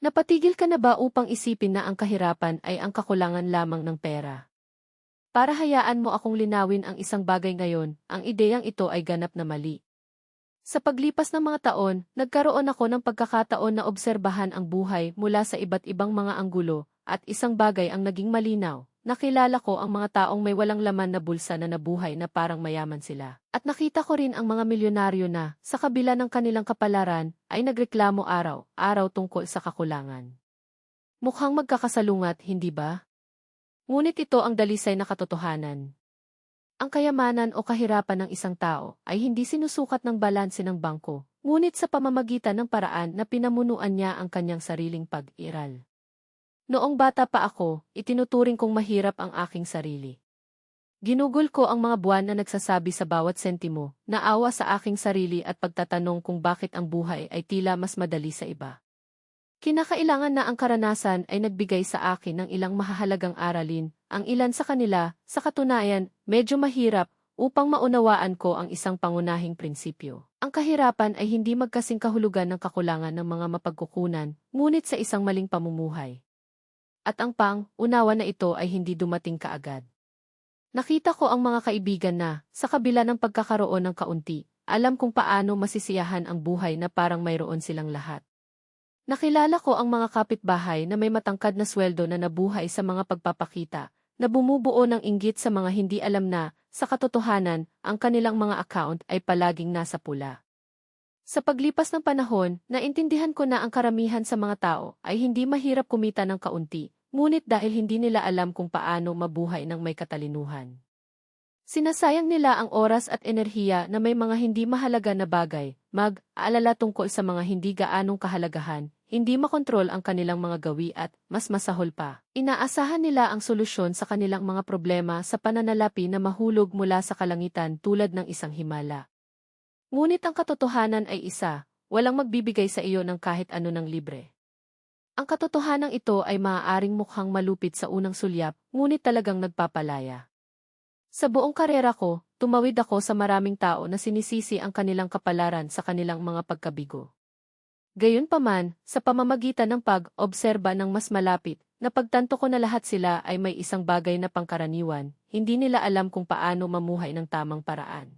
Napatigil ka na ba upang isipin na ang kahirapan ay ang kakulangan lamang ng pera? Para hayaan mo akong linawin ang isang bagay ngayon, ang ideyang ito ay ganap na mali. Sa paglipas ng mga taon, nagkaroon ako ng pagkakataon na obserbahan ang buhay mula sa iba't ibang mga anggulo, at isang bagay ang naging malinaw. Nakilala ko ang mga taong may walang laman na bulsa na nabuhay na parang mayaman sila. At nakita ko rin ang mga milyonaryo na, sa kabila ng kanilang kapalaran, ay nagreklamo araw-araw tungkol sa kakulangan. Mukhang magkakasalungat, hindi ba? Ngunit ito ang dalisay na katotohanan. Ang kayamanan o kahirapan ng isang tao ay hindi sinusukat ng balanse ng bangko, ngunit sa pamamagitan ng paraan na pinamunuan niya ang kanyang sariling pag-iral. Noong bata pa ako, itinuturing kong mahirap ang aking sarili. Ginugol ko ang mga buwan na nagsasabi sa bawat sentimo, naawa sa aking sarili at pagtatanong kung bakit ang buhay ay tila mas madali sa iba. Kinakailangan na ang karanasan ay nagbigay sa akin ng ilang mahahalagang aralin, ang ilan sa kanila, sa katunayan, medyo mahirap, upang maunawaan ko ang isang pangunahing prinsipyo. Ang kahirapan ay hindi magkasing kahulugan ng kakulangan ng mga mapagkukunan, ngunit sa isang maling pamumuhay. At ang pang-unawa na ito ay hindi dumating kaagad. Nakita ko ang mga kaibigan na, sa kabila ng pagkakaroon ng kaunti, alam kung paano masisiyahan ang buhay na parang mayroon silang lahat. Nakilala ko ang mga kapitbahay na may matangkad na sweldo na nabuhay sa mga pagpapakita, na bumubuo ng inggit sa mga hindi alam na, sa katotohanan, ang kanilang mga account ay palaging nasa pula. Sa paglipas ng panahon, naintindihan ko na ang karamihan sa mga tao ay hindi mahirap kumita ng kaunti, ngunit dahil hindi nila alam kung paano mabuhay ng may katalinuhan. Sinasayang nila ang oras at enerhiya na may mga hindi mahalaga na bagay, mag-aalala tungkol sa mga hindi gaanong kahalagahan, hindi makontrol ang kanilang mga gawi at, mas masahol pa, inaasahan nila ang solusyon sa kanilang mga problema sa pananalapi na mahulog mula sa kalangitan tulad ng isang himala. Ngunit ang katotohanan ay isa, walang magbibigay sa iyo ng kahit ano ng libre. Ang katotohanan ito ay maaaring mukhang malupit sa unang sulyap, ngunit talagang nagpapalaya. Sa buong karera ko, tumawid ako sa maraming tao na sinisisi ang kanilang kapalaran sa kanilang mga pagkabigo. Gayunpaman, sa pamamagitan ng pag-obserba ng mas malapit, napagtanto ko na lahat sila ay may isang bagay na pangkaraniwan, hindi nila alam kung paano mamuhay ng tamang paraan.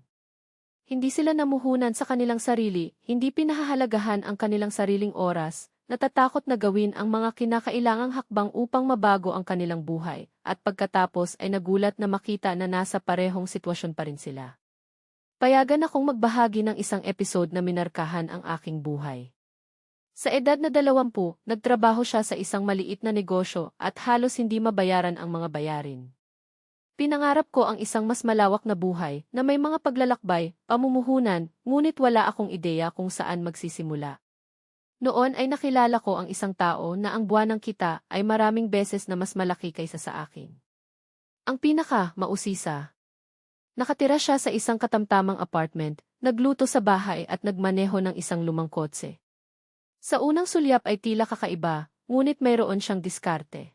Hindi sila namuhunan sa kanilang sarili, hindi pinahahalagahan ang kanilang sariling oras, natatakot na gawin ang mga kinakailangang hakbang upang mabago ang kanilang buhay, at pagkatapos ay nagulat na makita na nasa parehong sitwasyon pa rin sila. Payagan akong magbahagi ng isang episode na minarkahan ang aking buhay. Sa edad na dalawampu, nagtrabaho siya sa isang maliit na negosyo at halos hindi mabayaran ang mga bayarin. Pinangarap ko ang isang mas malawak na buhay na may mga paglalakbay, pamumuhunan, ngunit wala akong ideya kung saan magsisimula. Noon ay nakilala ko ang isang tao na ang buwan ng kita ay maraming beses na mas malaki kaysa sa akin. Ang pinaka, mausisa. Nakatira siya sa isang katamtamang apartment, nagluto sa bahay at nagmaneho ng isang lumang kotse. Sa unang sulyap ay tila kakaiba, ngunit mayroon siyang diskarte.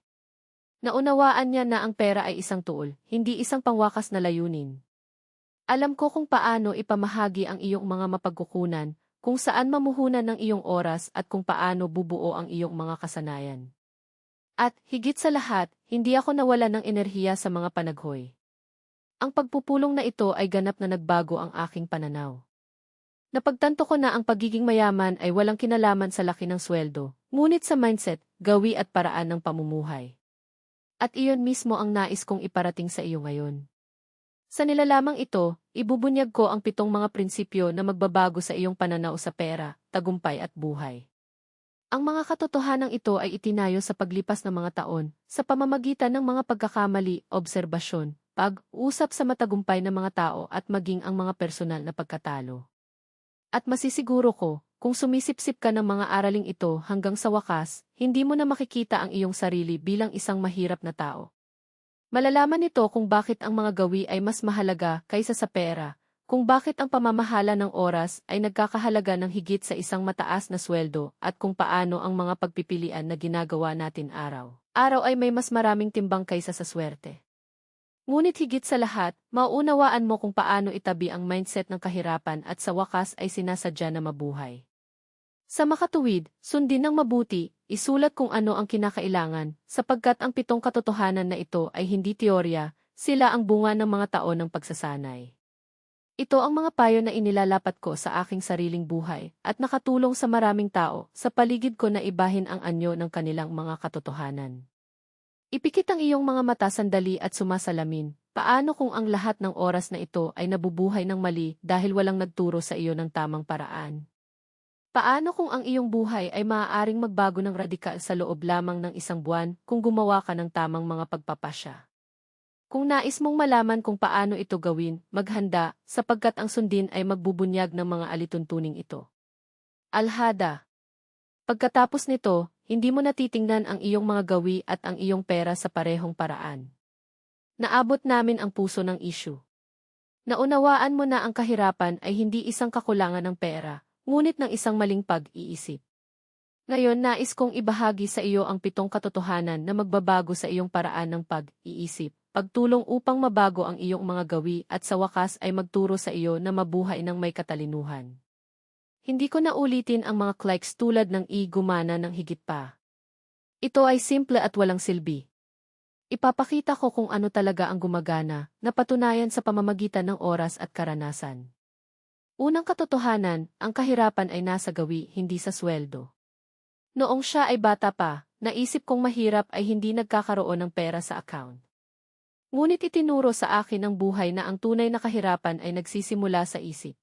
Naunawaan niya na ang pera ay isang tool, hindi isang pangwakas na layunin. Alam ko kung paano ipamahagi ang iyong mga mapagkukunan, kung saan mamuhunan ng iyong oras at kung paano bubuo ang iyong mga kasanayan. At, higit sa lahat, hindi ako nawala ng enerhiya sa mga panaghoy. Ang pagpupulong na ito ay ganap na nagbago ang aking pananaw. Napagtanto ko na ang pagiging mayaman ay walang kinalaman sa laki ng sweldo, ngunit sa mindset, gawi at paraan ng pamumuhay. At iyon mismo ang nais kong iparating sa iyo ngayon. Sa nilalamang ito, ibubunyag ko ang pitong mga prinsipyo na magbabago sa iyong pananaw sa pera, tagumpay at buhay. Ang mga katotohanang ito ay itinayo sa paglipas ng mga taon, sa pamamagitan ng mga pagkakamali, obserbasyon, pag-usap sa matagumpay ng mga tao at maging ang mga personal na pagkatalo. At masisiguro ko, kung sumisipsip ka ng mga araling ito hanggang sa wakas, hindi mo na makikita ang iyong sarili bilang isang mahirap na tao. Malalaman nito kung bakit ang mga gawi ay mas mahalaga kaysa sa pera, kung bakit ang pamamahala ng oras ay nagkakahalaga ng higit sa isang mataas na sweldo, at kung paano ang mga pagpipilian na ginagawa natin araw. Araw ay may mas maraming timbang kaysa sa swerte. Ngunit higit sa lahat, mauunawaan mo kung paano itabi ang mindset ng kahirapan at sa wakas ay sinasadya na mabuhay. Sa makatuwid, sundin ng mabuti, isulat kung ano ang kinakailangan, sapagkat ang pitong katotohanan na ito ay hindi teorya, sila ang bunga ng mga taon ng pagsasanay. Ito ang mga payo na inilalapat ko sa aking sariling buhay at nakatulong sa maraming tao sa paligid ko na ibahin ang anyo ng kanilang mga katotohanan. Ipikit ang iyong mga mata sandali at sumasalamin, paano kung ang lahat ng oras na ito ay nabubuhay ng mali dahil walang nagturo sa iyo ng tamang paraan? Paano kung ang iyong buhay ay maaaring magbago ng radikal sa loob lamang ng isang buwan kung gumawa ka ng tamang mga pagpapasya? Kung nais mong malaman kung paano ito gawin, maghanda, sapagkat ang sundin ay magbubunyag ng mga alituntuning ito. Alhada Pagkatapos nito, hindi mo natitingnan ang iyong mga gawi at ang iyong pera sa parehong paraan. Naabot namin ang puso ng issue. Naunawaan mo na ang kahirapan ay hindi isang kakulangan ng pera, ngunit ng isang maling pag-iisip. Ngayon nais kong ibahagi sa iyo ang pitong katotohanan na magbabago sa iyong paraan ng pag-iisip, pagtulong upang mabago ang iyong mga gawi at sa wakas ay magturo sa iyo na mabuhay ng may katalinuhan. Hindi ko na ulitin ang mga cliques tulad ng i-gumana ng higit pa. Ito ay simple at walang silbi. Ipapakita ko kung ano talaga ang gumagana, na patunayan sa pamamagitan ng oras at karanasan. Unang katotohanan, ang kahirapan ay nasa gawi, hindi sa sweldo. Noong siya ay bata pa, naisip kong mahirap ay hindi nagkakaroon ng pera sa account. Ngunit itinuro sa akin ang buhay na ang tunay na kahirapan ay nagsisimula sa isip.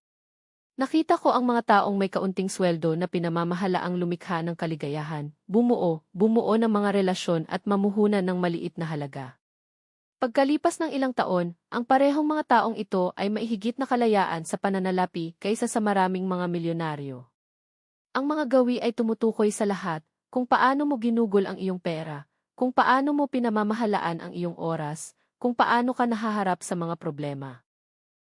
Nakita ko ang mga taong may kaunting sweldo na pinamamahala ang lumikha ng kaligayahan, bumuo, bumuo ng mga relasyon at mamuhunan ng maliit na halaga. Pagkalipas ng ilang taon, ang parehong mga taong ito ay maihigit na kalayaan sa pananalapi kaysa sa maraming mga milyonaryo. Ang mga gawi ay tumutukoy sa lahat, kung paano mo ginugol ang iyong pera, kung paano mo pinamamahalaan ang iyong oras, kung paano ka nahaharap sa mga problema.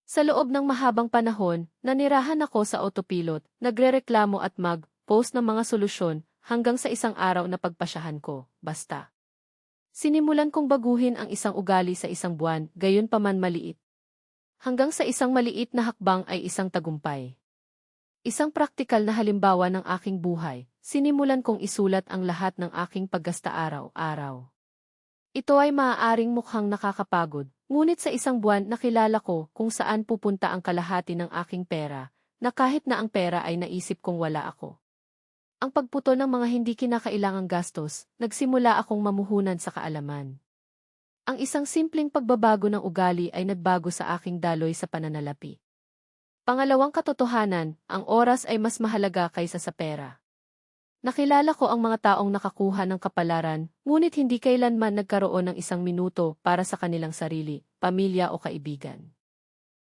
Sa loob ng mahabang panahon, nanirahan ako sa autopilot, nagrereklamo at mag-post ng mga solusyon hanggang sa isang araw na pagpasyahan ko, basta. Sinimulan kong baguhin ang isang ugali sa isang buwan, gayon pa man maliit. Hanggang sa isang maliit na hakbang ay isang tagumpay. Isang praktikal na halimbawa ng aking buhay, sinimulan kong isulat ang lahat ng aking paggasta araw-araw. Ito ay maaaring mukhang nakakapagod, ngunit sa isang buwan nakilala ko kung saan pupunta ang kalahati ng aking pera, na kahit na ang pera ay naisip kong wala ako. Ang pagputo ng mga hindi kinakailangang gastos, nagsimula akong mamuhunan sa kaalaman. Ang isang simpleng pagbabago ng ugali ay nagbago sa aking daloy sa pananalapi. Pangalawang katotohanan, ang oras ay mas mahalaga kaysa sa pera. Nakilala ko ang mga taong nakakuha ng kapalaran, ngunit hindi kailanman nagkaroon ng isang minuto para sa kanilang sarili, pamilya o kaibigan.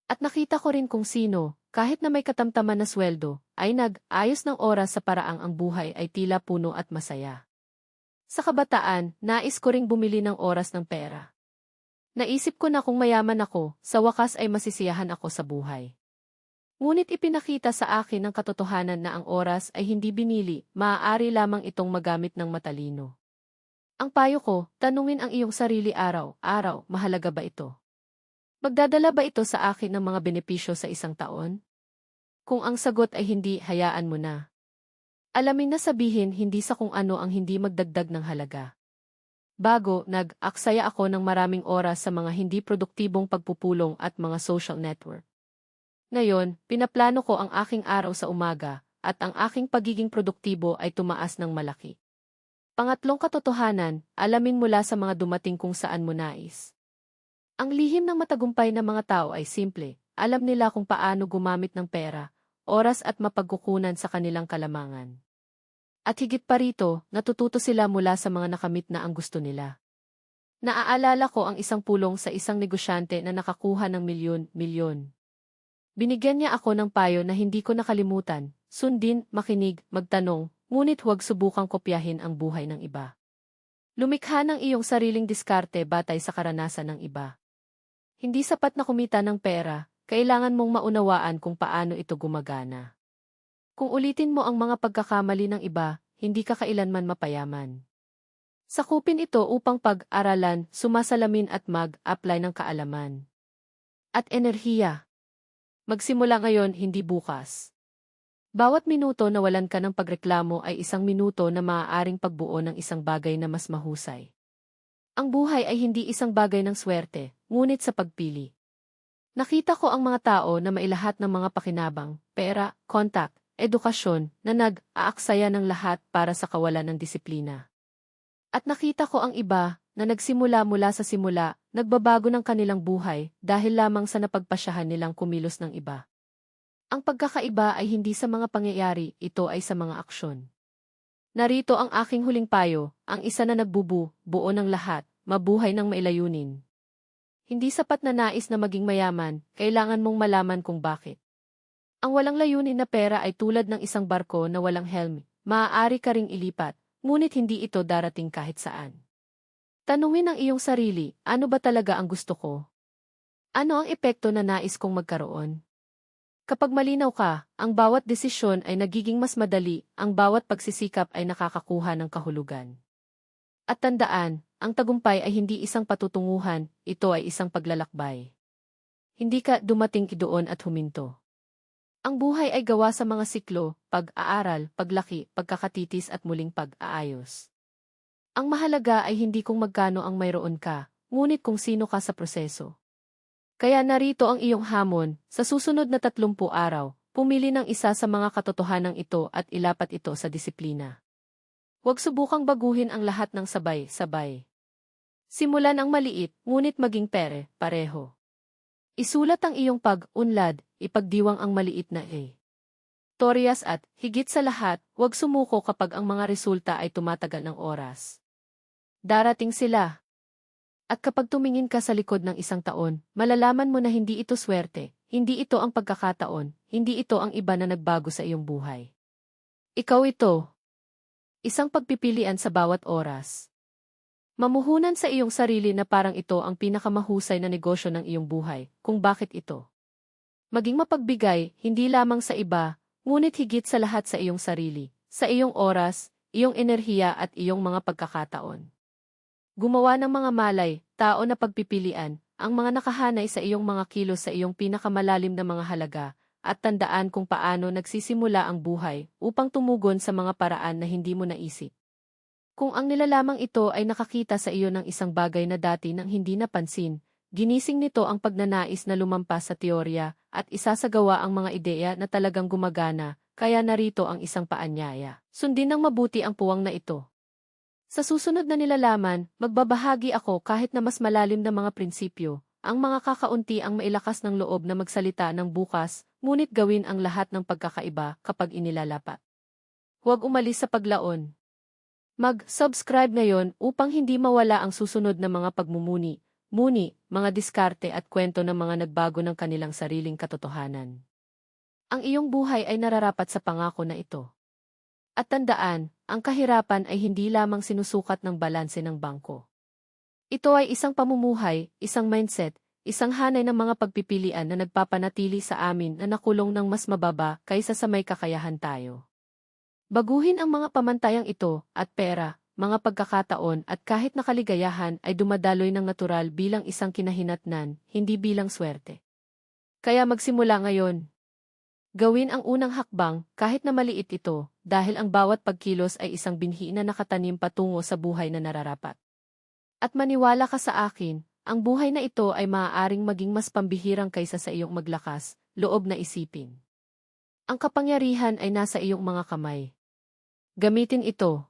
At nakita ko rin kung sino, kahit na may katamtaman na sweldo, ay nag-ayos ng oras sa paraang ang buhay ay tila puno at masaya. Sa kabataan, nais ko ring bumili ng oras ng pera. Naisip ko na kung mayaman ako, sa wakas ay masisiyahan ako sa buhay. Ngunit ipinakita sa akin ng katotohanan na ang oras ay hindi binili, maaari lamang itong magamit ng matalino. Ang payo ko, tanungin ang iyong sarili araw-araw, mahalaga ba ito? Magdadala ba ito sa akin ng mga benepisyo sa isang taon? Kung ang sagot ay hindi, hayaan mo na. Alamin na sabihin hindi sa kung ano ang hindi magdagdag ng halaga. Bago, nag-aksaya ako ng maraming oras sa mga hindi produktibong pagpupulong at mga social network. Ngayon, pinaplano ko ang aking araw sa umaga, at ang aking pagiging produktibo ay tumaas ng malaki. Pangatlong katotohanan, alamin mula sa mga dumating kung saan mo nais. Ang lihim ng matagumpay na mga tao ay simple, alam nila kung paano gumamit ng pera, oras at mapagkukunan sa kanilang kalamangan. At higit pa rito, natututo sila mula sa mga nakamit na ang gusto nila. Naaalala ko ang isang pulong sa isang negosyante na nakakuha ng milyon-milyon. Binigyan niya ako ng payo na hindi ko nakalimutan, sundin, makinig, magtanong, ngunit huwag subukang kopyahin ang buhay ng iba. Lumikha ng iyong sariling diskarte batay sa karanasan ng iba. Hindi sapat na kumita ng pera, kailangan mong maunawaan kung paano ito gumagana. Kung ulitin mo ang mga pagkakamali ng iba, hindi ka kailanman mapayaman. Sakupin ito upang pag-aralan, sumasalamin at mag-apply ng kaalaman. At enerhiya. Magsimula ngayon, hindi bukas. Bawat minuto na walan ka ng pagreklamo ay isang minuto na maaaring pagbuo ng isang bagay na mas mahusay. Ang buhay ay hindi isang bagay ng swerte, ngunit sa pagpili. Nakita ko ang mga tao na mailahat ng mga pakinabang, pera, kontak, edukasyon, na nag-aaksaya ng lahat para sa kawalan ng disiplina. At nakita ko ang iba, na nagsimula mula sa simula, nagbabago ng kanilang buhay dahil lamang sa napagpasyahan nilang kumilos ng iba. Ang pagkakaiba ay hindi sa mga pangyayari, ito ay sa mga aksyon. Narito ang aking huling payo, ang isa na nagbubu, buo ng lahat, mabuhay ng mailayunin. Hindi sapat na nais na maging mayaman, kailangan mong malaman kung bakit. Ang walang layunin na pera ay tulad ng isang barko na walang helm, maaari ka ring ilipat, ngunit hindi ito darating kahit saan. Tanungin ang iyong sarili, ano ba talaga ang gusto ko? Ano ang epekto na nais kong magkaroon? Kapag malinaw ka, ang bawat desisyon ay nagiging mas madali, ang bawat pagsisikap ay nakakakuha ng kahulugan. At tandaan, ang tagumpay ay hindi isang patutunguhan, ito ay isang paglalakbay. Hindi ka dumating doon at huminto. Ang buhay ay gawa sa mga siklo, pag-aaral, paglaki, pagkakatitis at muling pag-aayos. Ang mahalaga ay hindi kung magkano ang mayroon ka, ngunit kung sino ka sa proseso. Kaya narito ang iyong hamon, sa susunod na 30 araw, pumili ng isa sa mga katotohanan ito at ilapat ito sa disiplina. Huwag subukang baguhin ang lahat ng sabay-sabay. Simulan ang maliit, ngunit maging pere, pareho. Isulat ang iyong pag-unlad, ipagdiwang ang maliit na e. Torias at, higit sa lahat, huwag sumuko kapag ang mga resulta ay tumatagal ng oras. Darating sila, at kapag tumingin ka sa likod ng isang taon, malalaman mo na hindi ito swerte, hindi ito ang pagkakataon, hindi ito ang iba na nagbago sa iyong buhay. Ikaw ito. Isang pagpipilian sa bawat oras. Mamuhunan sa iyong sarili na parang ito ang pinakamahusay na negosyo ng iyong buhay, kung bakit ito. Maging mapagbigay, hindi lamang sa iba, ngunit higit sa lahat sa iyong sarili, sa iyong oras, iyong enerhiya at iyong mga pagkakataon. Gumawa ng mga malay, tao na pagpipilian, ang mga nakahanay sa iyong mga kilos sa iyong pinakamalalim na mga halaga, at tandaan kung paano nagsisimula ang buhay upang tumugon sa mga paraan na hindi mo naisip. Kung ang nilalamang ito ay nakakita sa iyo ng isang bagay na dati nang hindi napansin, ginising nito ang pagnanais na lumampas sa teorya at isasagawa ang mga ideya na talagang gumagana, kaya narito ang isang paanyaya. Sundin ng mabuti ang puwang na ito. Sa susunod na nilalaman, magbabahagi ako kahit na mas malalim na mga prinsipyo, ang mga kakaunti ang mailakas ng loob na magsalita ng bukas, ngunit gawin ang lahat ng pagkakaiba kapag inilalapat. Huwag umalis sa paglaon. Mag-subscribe ngayon upang hindi mawala ang susunod na mga pagmumuni, muni, mga diskarte at kwento ng mga nagbago ng kanilang sariling katotohanan. Ang iyong buhay ay nararapat sa pangako na ito. At tandaan, ang kahirapan ay hindi lamang sinusukat ng balanse ng bangko. Ito ay isang pamumuhay, isang mindset, isang hanay ng mga pagpipilian na nagpapanatili sa amin na nakulong ng mas mababa kaysa sa may kakayahan tayo. Baguhin ang mga pamantayang ito at pera, mga pagkakataon at kahit nakaligayahan ay dumadaloy ng natural bilang isang kinahinatnan, hindi bilang swerte. Kaya magsimula ngayon. Gawin ang unang hakbang kahit na maliit ito dahil ang bawat pagkilos ay isang binhi na nakatanim patungo sa buhay na nararapat. At maniwala ka sa akin, ang buhay na ito ay maaaring maging mas pambihirang kaysa sa iyong maglakas, loob na isipin. Ang kapangyarihan ay nasa iyong mga kamay. Gamitin ito.